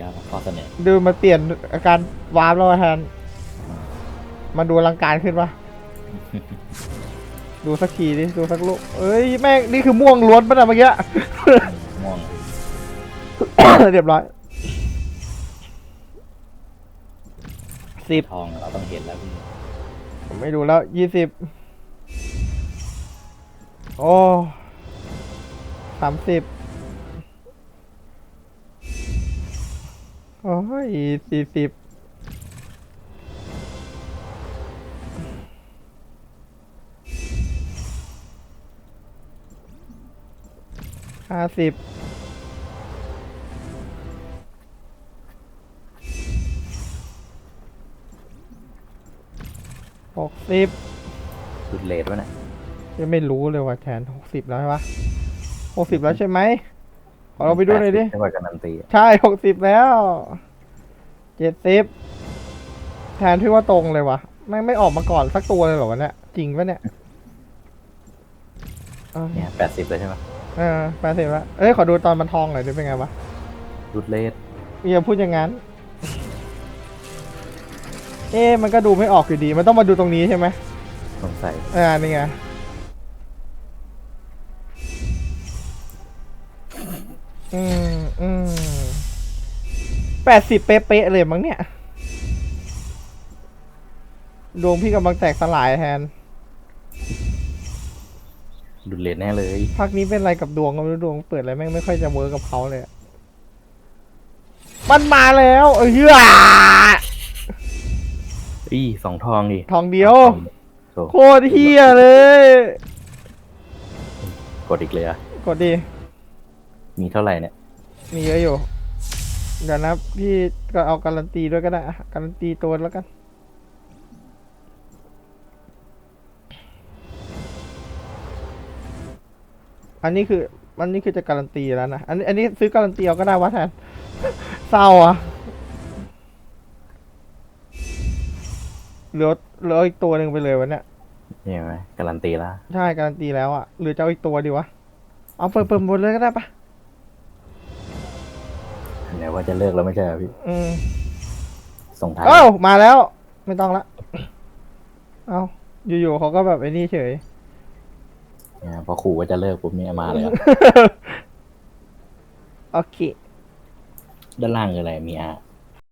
ยอดข้อเสนอดูมันเปลี่ยนอาการวาร์ปแล้วอะแทนมันดูอลังการขึ้นปะดูสักทีดิดูสักลูกเอ้ยแม่งนี่คือม่วงล้วนปะเนี่ยเมื่อกี้ม่วงเรียบร้อยสิบทองเราต้องเห็นแล้วพี่ผมไม่ดูแล้วยี่สิบโอ้สามสิบ โอ้ยสี่สิบห้าสิบหกสิบจุดเลทวะเนี่ยยังไม่รู้เลยว่าแทนหกสิบแล้วใช่ปะหกสิบแล้วใช่ไหมข อเราไปดูหน่อยดิจังหวัดการันตีอะใช่หกสิบแล้วเจ็ดสิบแทนที่ว่าตรงเลยวะแม่งไม่ออกมาก่อนสักตัวเลยเหรอวะเนี่ยจริงปะเนี่ยเออเนี่ยแปดสิบเลยใช่ไหมเออแปดสิบละเอ้ยขอดูตอนมันทองหน่อยดิเป็นไงวะจุดเลทอย่าพูดอย่างนั้น เอ๊ะมันก็ดูไม่ออกอยู่ดี มันต้องมาดูตรงนี้ใช่ไหมสงสัยอ่านี่ไง อืมอืมแปดสิบเป๊ะๆเลยมั้งเนี่ย ดวงพี่กำลังแตกสลายแทนจุดเลทแน่เลย ภาคนี้เป็นอะไรกับดวงก็ไม่รู้ดวงเปิดอะไรแม่งไม่ค่อยจะเวิร์กกับเขาเลยอะมันมาแล้วเออเฮียอีสองทองดิทองเดียวโถ่โคตรเฮียเลย กดอีกเลยอะ กดดี มีเท่าไหร่เนี่ย มีเยอะอยู่ เดี๋ยวนะพี่ก็เอาการันตีด้วยก็ได้อะการันตีตัวแล้วกัน อันนี้คืออันนี้คือจะการันตีแล้วนะ อันนี้อันนี้ซื้อการันตีเอาก็ได้วะแทน เศร้าอะ เหลือเหลืออีกตัวหนึ่งไปเลยวะเนี่ย นี่เห็นไหมการันตีแล้วใช่การันตีแล้วอะหรือจะเอาอีกตัวดีวะ เอาเปิดเปิดหมดเลยก็ได้ปะไหน ว่าจะเลิกแล้วไม่ใช่เหรอพี่อืมส่งท้ายเอ้ามาแล้ว ไม่ต้องละเอาอยู่ๆเขาก็แบบไอ้นี่เฉย เนี่ยพอขู่ว่าจะเลิกปุ๊บเนี่ยมาเลยอะโอเค ด้านล่างคืออะไรมีอา